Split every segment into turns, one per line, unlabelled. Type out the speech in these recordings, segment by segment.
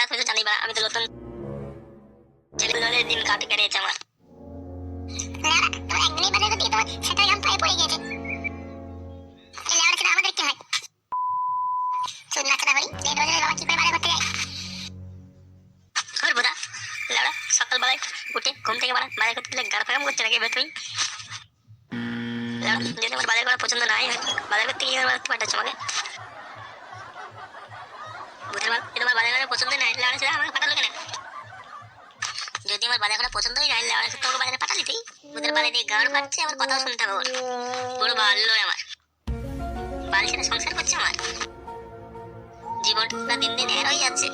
তুমি তো জানি আমি তো নতুন ছেলেগুলোর দিন কাটে কেটেছে আমার।
একদিনই বাজার করতে তোমার সেটা গাম পায়ে পড়ে গিয়েছে। এই লেওড়া ছেলে আমাদের কি হয়? চুল নাচড়া হরি লেট বাজারে বাবা কি করে বাজার করতে যায়?
আর বোধা লাড়া সকালবেলায় উঠে ঘুম থেকে বাড়া বাজার করতে গেলে গাড় ফাগাম করছে নাকি এবার তুমি? যদি আমার বাজার করা পছন্দ নাই বাজার করতে গিয়ে পাঠাচ্ছ আমাকে? যদি আমার বাজার করা পছন্দ নাই লাড়া ছেলে আমাকে পাঠালো যদি আমার বাজার করা পছন্দই নাই লাড়া ছেলে তোমাকে বাজারে পাঠালি তুই? বুধের বাজারে দিয়ে গাড় ফাটছে, আমার কথাও শুনতে হবে ওর। পুরো বাল্য আমার। বাল ছেলে সংসার করছে আমার। জীবনটা দিন দিন হয়ে যাচ্ছে।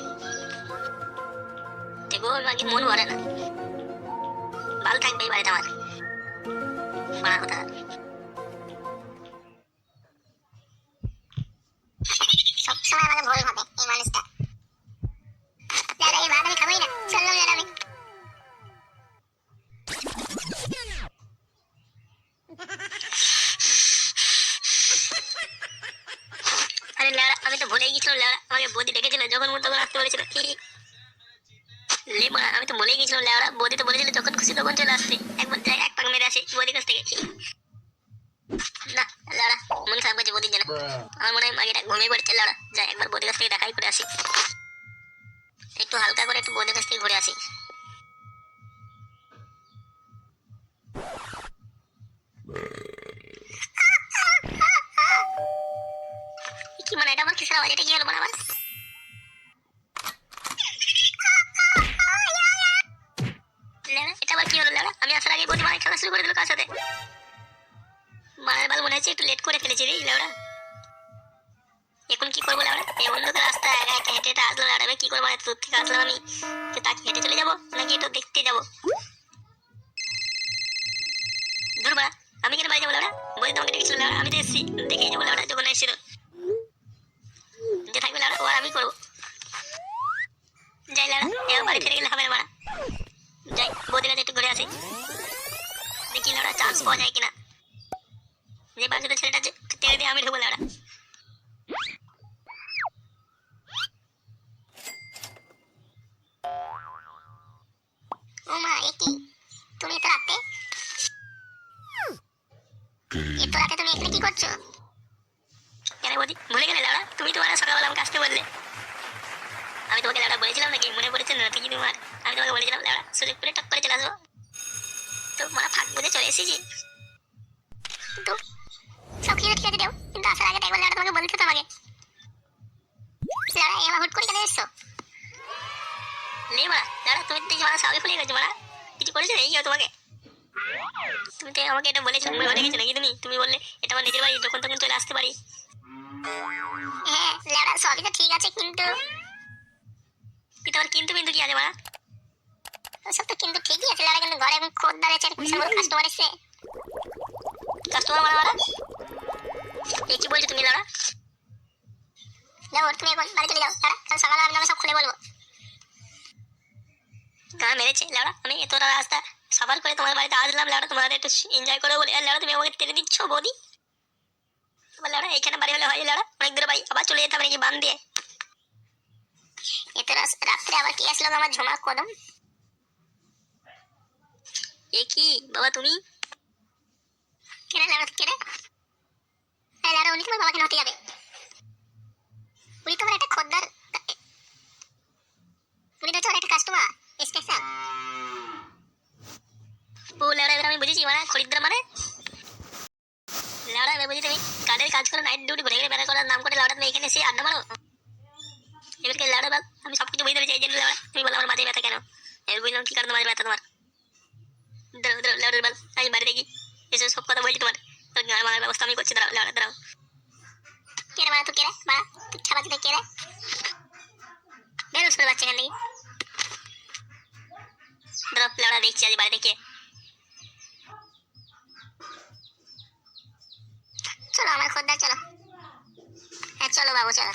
তবুও আমাকে মন ভরে না। ভালো থাকবে এই বাড়িতে আমার। মারা কথা।
আমি
তো ভুলেই গেছিলাম আমাকে বৌদি ডেকেছিল যখন মন তখন আসতে বলেছিল লে মা আমি তো ভুলেই গেছিলাম লেড়া বৌদি তো বলেছিল যখন খুশি তখন চলে আসতে। একবার যাই এক পাক মেরে আসি বৌদির কাছ থেকে। না লেড়া মন খারাপ করছে বৌদির জন্য আমার মনে হয় মাগিটা ঘুমিয়ে পড়েছে লেড়া যাই একবার বৌদির কাছ থেকে দেখাই করে আসি। একটু হালকা করে একটু বৌদির কাছ থেকে ঘুরে আসি। আওয়াজ এটা কি হলো লেনা? আমি বাল কি করব আসলো আমি তাকে চলে যাব? নাকি একটু দেখতে যাব? ধরবা আমি কেন বাড়ি যাব লেওড়া বৌদি তোমাকে আমি তো এসেছি, দেখেই যাব লেওড়া যখন এসেছিল। লাড়া পাওয়া যায় কিনা? যে বাকি ছেলেটা আছে তেলে দিয়ে আমি ঢুকবো লাড়া
ও মা তুমি তো রাতে? এত তুমি এখানে কি করছ?
কেন বৌদি? গেলে লাড়া তুমি তোমার সকালবেলা আমাকে আসতে বললে। আমি তোমাকে লাড়া বলেছিলাম নাকি? মনে পড়েছে না ঠিকই তোমার? আমি তোমাকে বলেছিলাম লাড়া সুযোগ করে টক করে চলে আসব। মা চলে এসেছি।
কিন্তু সব কিছু ঠিক আছে দেও। কিন্তু আসার আগে একবার লেওড়া তোমাকে বলতে তো আমাকে এবার হুট করে কেন এসছো?
নেই মারা লাড়া তুমি তো মারা সবাই ফুলে গেছো মারা। কিছু করেছ এই তোমাকে? তুমি তো আমাকে এটা বলেছ আমি ভুলে গেছো নাকি তুমি? তুমি বললে এটা আমার নিজের বাড়ি যখন তখন চলে আসতে পারি।
হ্যাঁ লেওড়া সবই তো ঠিক আছে কিন্তু
কিন্তু আমার কিন্তু কিন্তু কি আছে মারা?
সব তো কিন্তু ঠিকই আছে লেওড়া কিন্তু ঘরে এখন খোদ্দার আছে বিশাল বড় কাস্টমার এসছে
কাস্টমার মারা মারা এই কি বলছো তুমি লাড়া?
যাও তুমি এখন বাড়ি চলে যাও লেওড়া কাল সকালে আমি সব খুলে বলব।
গা মেরেছে লাউড়া আমি এতটা রাস্তা সফর করে তোমার বাড়িতে আসলাম লাউড়া তোমার একটু এনজয় করে বলে। আর লাউড়া তুমি আমাকে টেনে দিচ্ছ বৌদি? এবার লাউড়া এখানে বাড়ি হলে হয় লাউড়া অনেক দূরে বাড়ি আবার চলে যেতে হবে নাকি বান দিয়ে?
এত রাত- রাত্রে আবার কি আসলো আমার ঝোমা কদম?
এ কি? বাবা, তুমি?
কেন লেওড়া কে রে হ্যাঁ উনি তোমার বাবাকে যাবে। উনি তোমার একটা খদ্দার উনি একটা কাস্টমার স্পেশাল
ও এবার আমি বুঝেছি মানে খরিদ্দার মানে? লাউড়া এবার বুঝি তুমি কাজ করে নাইট ডিউটি ঘুরে বেড়া করার নাম করে লাউড়া এখানে এসে আড্ডা মারো। বল আমি সব কিছু বুঝতে পেরেছি, এই জন্য তুমি বলো আমার মাঝে ব্যথা কেন? এবার বুঝলাম কি কারণে মাঝে ব্যথা তোমার। দাঁড়াও দাঁড়াও লাউড়া বল আমি বাড়ি দেখি এসব সব কথা বলছি তোমার। তোর গান মারার ব্যবস্থা আমি করছি দাঁড়াও লাউড়া দাঁড়াও।
কে রে বাড়া তুই কে রে? বাড়া তুই ছাড়া দিতে কে রে? বেরো শুনে বাচ্চা কেন দেখি
দাঁড়াও লাউড়া দেখছি আজ বাড়ি দেখে
চলো আমার খদ্দার চলো। হ্যাঁ চলো বাবু চলো।